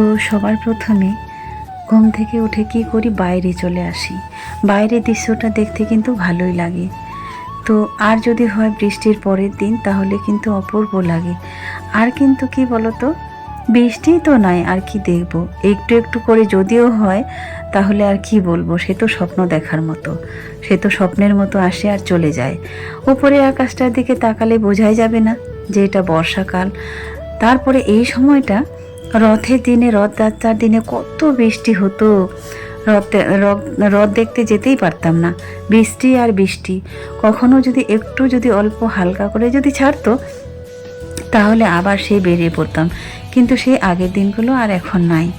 তো সবার প্রথমে ঘুম থেকে উঠে কি করি? বাইরে চলে আসি। বাইরের দৃশ্যটা দেখতে কিন্তু ভালোই লাগে। তো আর যদি হয় বৃষ্টির পরের দিন, তাহলে কিন্তু অপূর্ব লাগে। আর কিন্তু কি বলতো? বৃষ্টি তো নয়, আর কি দেখব? একটু একটু করে যদিও হয়, তাহলে আর কি বলব? সে তো স্বপ্ন দেখার মতো। সে তো স্বপ্নের মতো আসে আর চলে যায়। উপরে আকাশটার দিকে তাকালে বোঝাই যাবে না যে এটা বর্ষাকাল। তারপরে এই সময়টা রথের দিনে, রথযাত্রার দিনে কত বৃষ্টি হতো। রথ, রথ- দেখতে যেতেই পারতাম না। বৃষ্টি আর বৃষ্টি। কখনো যদি, একটু যদি অল্প হালকা করে যদি ছাড়তো, তাহলে আবার সে বেরিয়ে পড়তাম। কিন্তু সেই আগের দিনগুলো আর এখন নাই।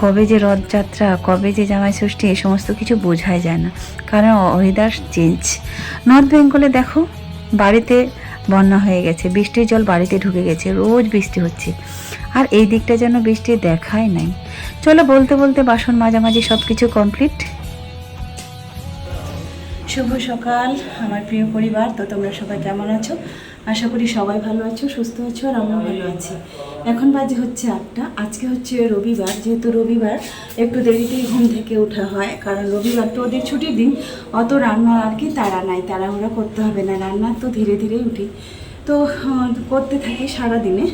কবে যে রথযাত্রা, কবে যে জামাই ষষ্ঠী এই সমস্ত কিছু বোঝাই যায় না। কারণ ওয়েদার চেঞ্জ। নর্থ বেঙ্গলে দেখো, বাড়িতে বন্যা হয়ে গেছে, বৃষ্টির জল বাড়িতে ঢুকে গেছে, রোজ বৃষ্টি হচ্ছে। আর এই দিকটা যেন বৃষ্টি দেখায় নাই। চলো বলতে বলতে বাসন মাঝামাঝি সব কিছু কমপ্লিট শুভ সকাল, আমার প্রিয় পরিবার, তো তোমরা সবাই কেমন আছো? আশা করি সবাই ভালো আছো, সুস্থ আছো আর আমিও ভালো আছি। এখন বাজে হচ্ছে আটটা, আজকে হচ্ছে রবিবার, যেহেতু রবিবার একটু দেরিতেই ঘুম থেকে ওঠা হয়, কারণ রবিবার তো ওদের ছুটির দিন, অত রান্নার আর কি তাড়া নাই, তাড়াহুড়া করতে হবে না, রান্না তো ধীরে ধীরেই উঠি। তো করতে থাকি সারাদিনে।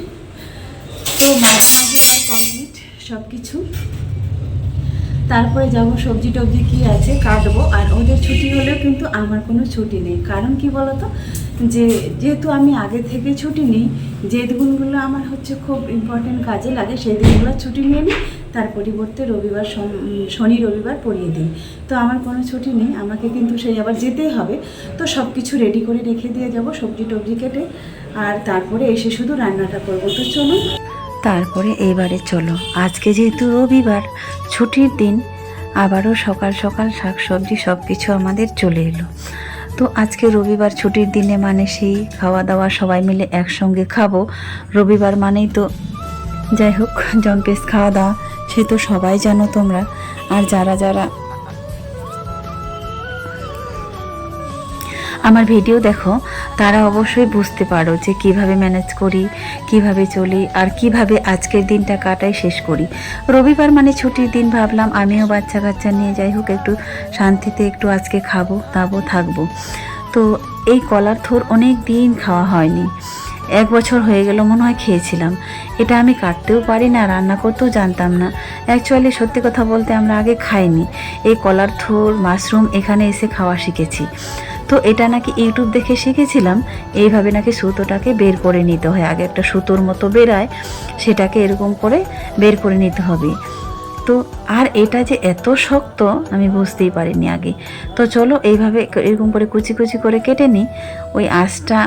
তো মাঝে এবার কমপ্লিট সব কিছু তারপরে যাব সবজি টবজি কি আছে কাটবো, আর ওদের ছুটি হলেও কিন্তু আমার কোনো ছুটি নেই। কারণ কি বলতো? যে, যেহেতু আমি আগে থেকে ছুটি নিই, যে দিনগুলো আমার হচ্ছে খুব ইম্পর্টেন্ট কাজে লাগে, সেই দিনগুলো ছুটি নিয়ে নিই, তার পরিবর্তে রবিবার শনি, রবিবার পড়িয়ে দিই। তো আমার কোনো ছুটি নেই, আমাকে কিন্তু সেই আবার যেতেই হবে। তো সব কিছু রেডি করে রেখে দিয়ে যাব, সবজি টবজি কেটে, আর তারপরে এসে শুধু রান্নাটা করব। তো চলুন। তারপরে এবারে চলো। আজকে যেহেতু রবিবার, ছুটির দিন, আবারও সকাল সকাল শাকসবজি সব কিছু আমাদের চলে এলো। তো আজকে রবিবার ছুটির দিনে মানে সেই খাওয়া দাওয়া সবাই মিলে একসঙ্গে খাব। রবিবার মানেই তো যাই হোক জম্পেস খাওয়া দাওয়া, সে তো সবাই জানো তোমরা। আর যারা যারা আমার ভিডিও দেখো, তারা অবশ্যই বুঝতে পারো যে কীভাবে ম্যানেজ করি, কীভাবে চলি আর কীভাবে আজকের দিনটা কাটাই শেষ করি। রবিবার মানে ছুটির দিন ভাবলাম, আমিও বাচ্চা কাচ্চা নিয়ে যাই হোক, একটু শান্তিতে একটু আজকে খাব দাবো থাকব। তো এই কলার থোর অনেক দিন খাওয়া হয়নি। এক বছর হয়ে গেল মনে হয় খেয়েছিলাম। এটা আমি কাটতেও পারি না, রান্না করতেও জানতাম না। অ্যাকচুয়ালি সত্যি কথা বলতে আমরা আগে খাইনি। এই কলার থোর, মাশরুম এখানে এসে খাওয়া শিখেছি। তো এটা নাকি ইউটিউব দেখে শিখেছিলাম। এইভাবে নাকি সুতোটাকে বের করে নিতে হয়। আগে একটা সুতোর মতো বেরায় সেটাকে এরকম করে বের করে নিতে হবে। তো আর এটা যে এত শক্ত, আমি বুঝতেই পারিনি আগে। তো চলো এইভাবে এরকম করে কুচি কুচি করে কেটে নিই। ওই আঁচটা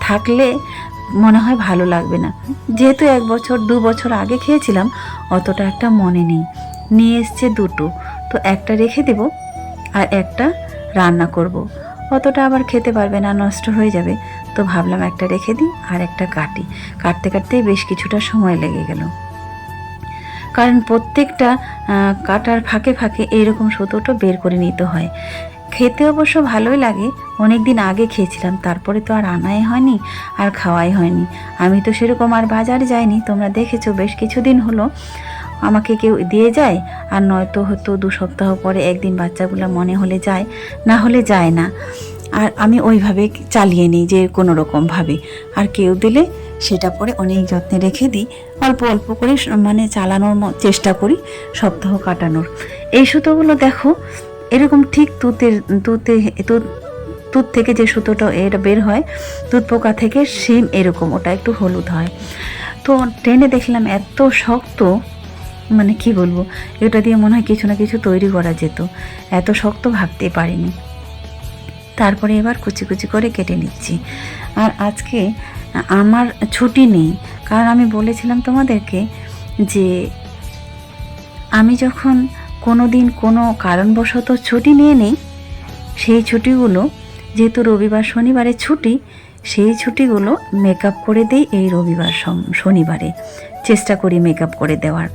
থাকলে মনে হয় ভালো লাগবে না। যেহেতু এক বছর, দু বছর আগে খেয়েছিলাম, অতটা একটা মনে নেই। নিয়ে এসছে দুটো। তো একটা রেখে দেব আর একটা রান্না করব। অতটা আবার খেতে পারবে না, নষ্ট হয়ে যাবে। তো ভাবলাম একটা রেখে দিই আর একটা কাটি। কাটতে কাটতেই বেশ কিছুটা সময় লেগে গেল। কারণ প্রত্যেকটা কাটার ফাঁকে ফাঁকে এইরকম সুতোটা বের করে নিতে হয়। খেতে অবশ্য ভালোই লাগে অনেক দিন আগে খেয়েছিলাম, তারপরে তো আর আনাই হয়নি, আর খাওয়াই হয়নি। আমি তো সেরকম আর বাজারে যাইনি, তোমরা দেখেছ, বেশ কিছুদিন হলো। আমাকে কেউ দিয়ে যায়, আর নয়তো হয়তো দু সপ্তাহ পরে একদিন বাচ্চাগুলো মনে হলে যায়, না হলে যায় না। আর আমি ওইভাবে চালিয়ে নিই যে কোনো রকমভাবে আর কেউ দিলে সেটা পরে অনেক যত্নে রেখে দিই, অল্প অল্প করে মানে চালানোর চেষ্টা করি সপ্তাহ কাটানোর। এই সুতোগুলো দেখো, এরকম ঠিক তুতের তুতে তুত তুত থেকে যে সুতোটা এটা বের হয়, তুত পোকা থেকে সেম এরকম, ওটা একটু হলুদ হয়। তো ট্রেনে দেখলাম এত শক্ত মানে কি বলব, এটা দিয়ে মনে হয় কিছু না কিছু তৈরি করা যেত। এত শক্ত ভাবতে পারিনি। তারপরে এবার কুচি কুচি করে কেটে নিচ্ছি। আর আজকে আমার ছুটি নেই, কারণ আমি বলেছিলাম তোমাদেরকে যে আমি যখন কোনো দিন কোনো কারণবশত ছুটি নিয়ে নিই, সেই ছুটিগুলো, যেহেতু রবিবার শনিবারে ছুটি, সেই ছুটিগুলো মেকআপ করে দেই এই রবিবার শনিবারে। চেষ্টা করি মেকআপ করে দেওয়ার।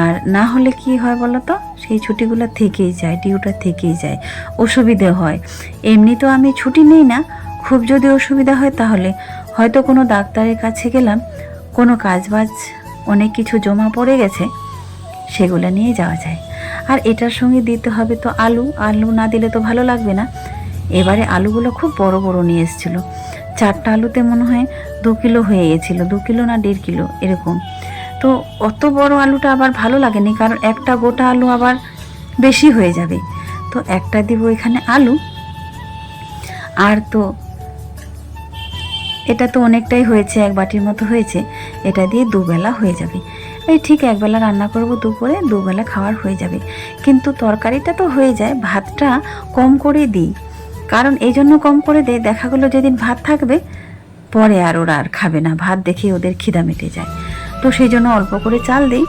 আর না হলে কি হয় বলো তো সেই ছুটিগুলো থেকেই যায় ডিউটা থেকেই যায়। অসুবিধে হয়। এমনি তো আমি ছুটি নেই না। খুব যদি অসুবিধা হয় তাহলে হয়তো কোনো ডাক্তারের কাছে গেলাম, কোনো কাজ বাজ অনেক কিছু জমা পড়ে গেছে, সেগুলো নিয়ে যাওয়া যায়। আর এটার সঙ্গে দিতে হবে তো আলু। আলু না দিলে তো ভালো লাগবে না। এবারে আলুগুলো খুব বড় বড় নিয়ে এসেছিল। চারটা আলুতে মনে হয় দু কিলো হয়ে গেছিল। দু কিলো না দেড় কিলো, এরকম। তো অত বড় আলুটা আবার ভালো লাগেনি, কারণ একটা গোটা আলু আবার বেশি হয়ে যাবে। তো একটা দিব এখানে আলু। আর তো এটা তো অনেকটাই হয়েছে, এক বাটির মতো হয়েছে। এটা দিয়ে দুবেলা হয়ে যাবে। এই ঠিক একবেলা রান্না করব দুপুরে, দুবেলা খাওয়ার হয়ে যাবে। কিন্তু তরকারিটা তো হয়ে যায়, ভাতটা কম করে দিই। কারণ এই জন্য কম করে দেয় দেখা গেলো যেদিন ভাত থাকবে, পরে আর ওরা আর খাবে না। ভাত দেখে ওদের খিদা মেটে যায়। তো সেই জন্য অল্প করে চাল দিই।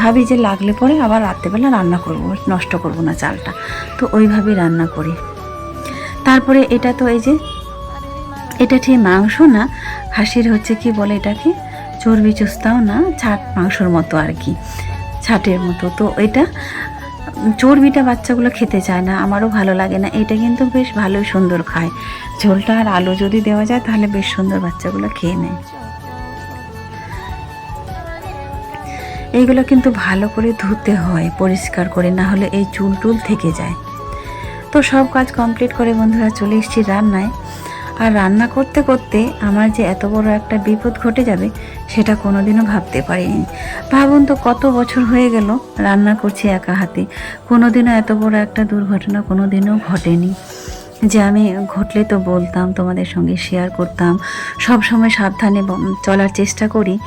ভাবি যে লাগলে পরে আবার রাত্রেবেলা রান্না করব, নষ্ট করব না চালটা। তো ওইভাবেই রান্না করি। তারপরে এটা তো এই যে, এটা ঠিক মাংস না, হাসির হচ্ছে কি বলে এটাকে? চর্বি চুস্তাও না, ছাট মাংসর মতো আর কি, ছাটের মতো। তো এটা, চর্বিটা বাচ্চাগুলো খেতে চায় না, আমারও ভালো লাগে না। এটা কিন্তু বেশ ভালোই সুন্দর খায়। ঝোলটা আর আলু যদি দেওয়া যায় তাহলে বেশ সুন্দর বাচ্চাগুলো খেয়ে নেয়। এইগুলো কিন্তু ভালো করে ধুতে হয়, পরিষ্কার করে, না হলে এই চুল টুল থেকে যায়। তো সব কাজ কমপ্লিট করে বন্ধুরা চলে এসেছি রান্নায়। আর রান্না করতে করতে আমার যে এত বড় একটা বিপদ ঘটে যাবে, সেটা কোনোদিনও ভাবতে পারিনি। ভাবুন তো কত বছর হয়ে গেল রান্না করছি একা হাতে। কোনোদিনও এত বড় একটা দুর্ঘটনা কোনোদিনও ঘটেনি। যে আমি ঘটলে তো বলতাম, তোমাদের সঙ্গে শেয়ার করতাম। সব সময় সাবধানে চলার চেষ্টা করি।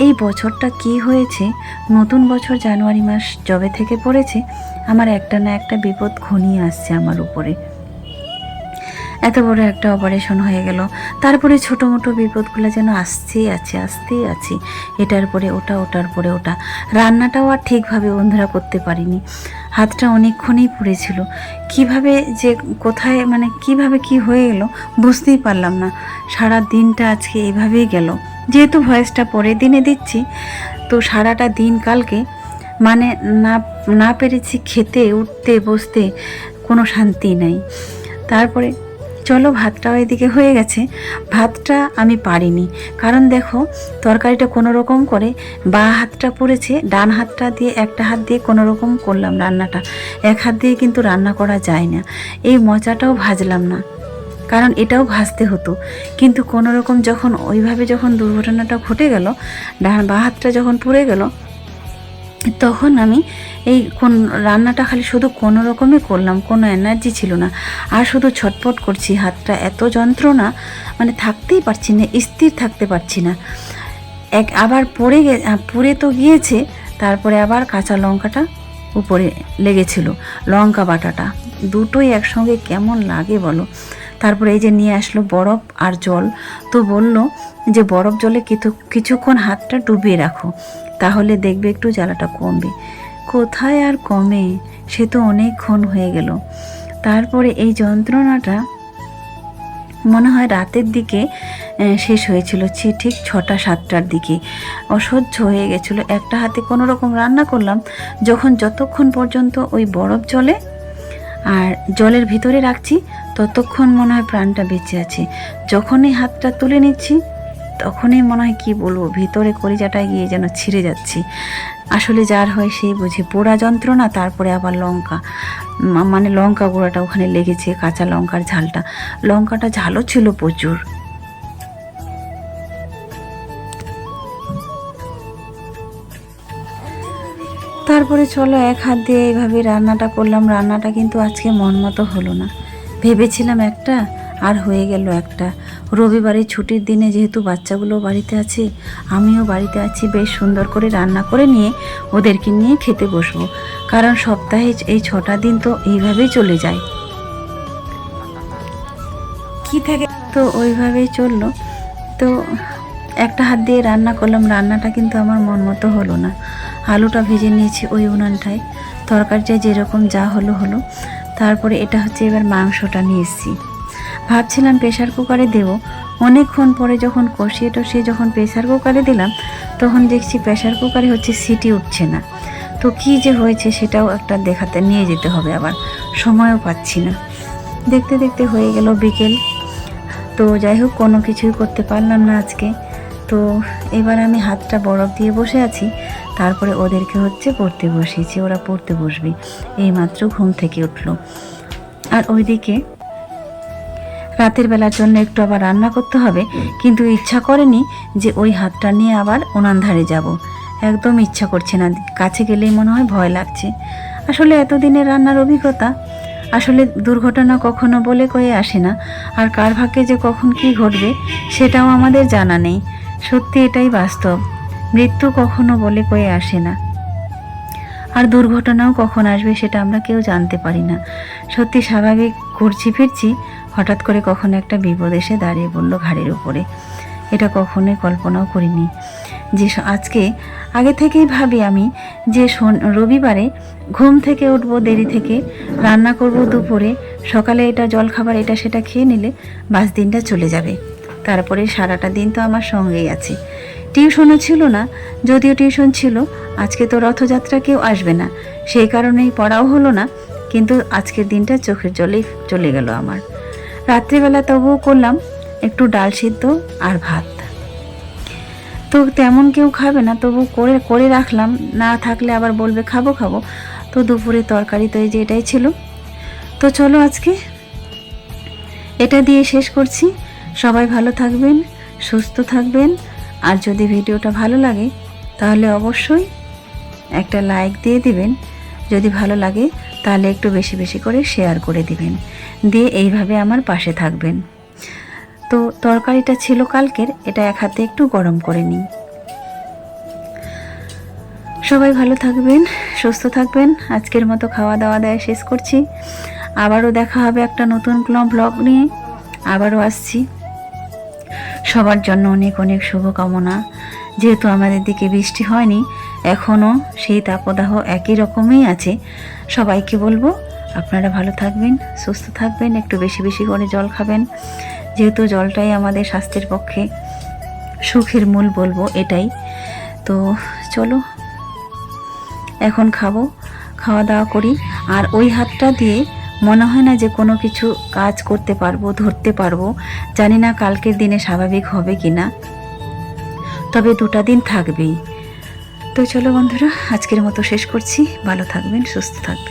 এই বছরটা কি হয়েছে? নতুন বছর জানুয়ারি মাস জবে থেকে পড়েছে, আমার একটা না একটা বিপদ ঘনিয়ে আসছে আমার উপরে। এত বড় একটা অপারেশন হয়ে গেল। তারপরে ছোটো মোটো বিপদগুলো যেন আসছেই আছে, আসতেই আছে। এটার পরে ওটা, ওটার পরে ওটা। রান্নাটাও আর ঠিকভাবে বন্ধুরা করতে পারিনি। হাতটা অনেকক্ষণই পড়েছিল। কীভাবে যে কোথায় মানে কীভাবে কি হয়ে গেল বুঝতেই পারলাম না। সারা দিনটা আজকে এভাবেই গেল। যেহেতু ভয়েসটা পরের দিনে দিচ্ছি, তো সারাটা দিন কালকে মানে না না পেরেছি খেতে, উঠতে, বসতে কোনো শান্তি নাই। তারপরে চলো ভাতটাও এদিকে হয়ে গেছে। ভাতটা আমি পারিনি। কারণ দেখো, তরকারিটা কোনো রকম করে বা হাতটা পড়েছে, ডান হাতটা দিয়ে একটা হাত দিয়ে কোনো রকম করলাম রান্নাটা। এক হাত দিয়ে কিন্তু রান্না করা যায় না। এই মচাটাও ভাজলাম না। কারণ এটাও ভাসতে হতো। কিন্তু কোনো রকম যখন ওইভাবে যখন দুর্ঘটনাটা ঘটে গেল, ডান বা হাতটা যখন পড়ে গেল, তখন আমি এই কোন রান্নাটা খালি শুধু কোনো রকমে করলাম, কোনো এনার্জি ছিল না। আর শুধু ছটপট করছি, হাতটা এত যন্ত্রণা মানে থাকতেই পারছি না, স্থির থাকতে পারছি না। এক আবার পড়ে গে পড়ে তো গিয়েছে, তারপরে আবার কাঁচা লঙ্কাটা উপরে লেগেছিল, লঙ্কা বাটাটা। দুটোই একসঙ্গে কেমন লাগে বলো? তারপরে এই যে নিয়ে আসলো বরফ আর জল। তো বলল যে, বরফ জলে কিছু, কিছুক্ষণ হাতটা ডুবিয়ে রাখো, তাহলে দেখবে একটু জ্বালাটা কমবে। কোথায় আর কমে? সে তো অনেকক্ষণ হয়ে গেল। তারপরে এই যন্ত্রণাটা মনে হয় রাতের দিকে শেষ হয়েছিল। ঠিক ছটা, সাতটার দিকে। অসহ্য হয়ে গেছিল। একটা হাতে কোনো রকম রান্না করলাম, যখন যতক্ষণ পর্যন্ত ওই বরফ জলে আর জলের ভিতরে রাখছি ততক্ষণ মনে হয় প্রাণটা বেঁচে আছে। যখনই হাতটা তুলে নিচ্ছি, তখনই মনে হয় কি বলব, ভিতরে কলিজাটায় গিয়ে যেন ছিঁড়ে যাচ্ছি। আসলে যার হয় সেই বুঝে। পোড়া যন্ত্রণা, তারপরে আবার লঙ্কা। মানে লঙ্কা গুঁড়াটা ওখানে লেগেছে, কাঁচা লঙ্কার ঝালটা। লঙ্কাটা ঝালও ছিল প্রচুর। তারপরে চলো এক হাত দিয়ে এইভাবে রান্নাটা করলাম। রান্নাটা কিন্তু আজকে মন মতো হলো না। ভেবেছিলাম একটা, আর হয়ে গেল একটা। রবিবারে ছুটির দিনে যেহেতু বাচ্চাগুলো বাড়িতে আছে, আমিও বাড়িতে আছি, বেশ সুন্দর করে রান্না করে নিয়ে ওদেরকে নিয়ে খেতে বসবো। কারণ সপ্তাহে এই ছটা দিন তো এইভাবেই চলে যায়। কি থাকে তো ওইভাবেই চলল। তো একটা হাত দিয়ে রান্না করলাম, রান্নাটা কিন্তু আমার মন মতো হলো না। আলুটা ভেজে নিয়েছি ওই উনানটায়। তরকারিটা যেরকম যা হলো হলো। তারপরে এটা হচ্ছে এবার মাংসটা নিয়ে এসেছি ভাবছিলাম প্রেশার কুকারে দেব। অনেকক্ষণ পরে যখন কষিয়ে টষিয়ে যখন প্রেশার কুকারে দিলাম, তখন দেখছি প্রেশার কুকারে হচ্ছে সিটি উঠছে না। তো কি যে হয়েছে সেটাও একটা দেখাতে নিয়ে যেতে হবে আবার। সময়ও পাচ্ছি না। দেখতে দেখতে হয়ে গেল বিকেল। তো যাই হোক, কোনো কিছুই করতে পারলাম না আজকে। তো এবার আমি হাতটা বরফ দিয়ে বসে আছি। তারপরে ওদেরকে হচ্ছে পড়তে বসিয়েছি, ওরা পড়তে বসবে। এইমাত্র ঘুম থেকে উঠল। আর ওইদিকে রাতের বেলার জন্য একটু আবার রান্না করতে হবে, কিন্তু ইচ্ছা করেনি যে ওই হাতটা নিয়ে আবার উনান ধারে যাব। একদম ইচ্ছা করছে না, কাছে গেলেই মনে হয় ভয় লাগছে। আসলে এতদিনের রান্নার অভিজ্ঞতা, আসলে দুর্ঘটনা কখনো বলে কয়ে আসে না। আর কার ভাগ্যে যে কখন কি ঘটবে, সেটাও আমাদের জানা নেই। সত্যি এটাই বাস্তব। মৃত্যু কখনো বলে কয়ে আসে না। আর দুর্ঘটনাও কখন আসবে সেটা আমরা কেউ জানতে পারি না। সত্যি স্বাভাবিক ঘুরছি ফিরছি, হঠাৎ করে কখনো একটা বিপদ এসে দাঁড়িয়ে পড়ল ঘাড়ের উপরে। এটা কখনোই কল্পনাও করিনি। যে আজকে, আগে থেকেই ভাবি আমি যে রবিবারে ঘুম থেকে উঠবো দেরি থেকে, রান্না করব দুপুরে, সকালে এটা জল খাবার এটা সেটা খেয়ে নিলে বাস দিনটা চলে যাবে। তারপরে সারাটা দিন তো আমার সঙ্গেই আছে। টিউশনও ছিল না, যদিও টিউশন ছিল, আজকে তো রথযাত্রা কেউ আসবে না। সেই কারণেই পড়াও হলো না, কিন্তু আজকের দিনটা চোখের জলেই চলে গেল আমার। রাত্রিবেলা তবুও করলাম, একটু ডাল সিদ্ধ আর ভাত। তো তেমন কেউ খাবে না, তবু করে করে রাখলাম। না থাকলে আবার বলবে, খাব খাব। তো দুপুরে তরকারি তো এই যে এটাই ছিল। তো চলো আজকে। এটা দিয়ে শেষ করছি। সবাই ভালো থাকবেন, সুস্থ থাকবেন। আর যদি ভিডিওটা ভালো লাগে, তাহলে অবশ্যই একটা লাইক দিয়ে দিবেন। যদি ভালো লাগে, তাহলে একটু বেশি বেশি করে শেয়ার করে দিবেন। দিয়ে এইভাবে আমার পাশে থাকবেন। তো তরকারিটা ছিল কালকের, এটা এক হাতে একটু গরম করে নিই। সবাই ভালো থাকবেন, সুস্থ থাকবেন। আজকের মতো খাওয়া দাওয়া দাওয়া শেষ করছি। আবারও দেখা হবে একটা নতুন ব্লগ নিয়ে। আবারও আসছি। সবার জন্য অনেক অনেক শুভকামনা। যেহেতু আমাদের দিকে বৃষ্টি হয়নি, এখনও সেই তাপদাহ একই রকমই আছে। সবাইকে বলব, আপনারা ভালো থাকবেন, সুস্থ থাকবেন, একটু বেশি বেশি করে জল খাবেন। যেহেতু জলটাই আমাদের স্বাস্থ্যের পক্ষে সুখের মূল বলব এটাই। তো চলো, এখন খাব, খাওয়া দাওয়া করি। আর ওই হাতটা দিয়ে মনে হয় না যে কোনো কিছু কাজ করতে পারব, ধরতে পারব। জানি না কালকের দিনে স্বাভাবিক হবে কি না তবে দুটা দিন থাকবেই। তো চলো বন্ধুরা, আজকের মতো শেষ করছি। ভালো থাকবেন, সুস্থ থাকবেন।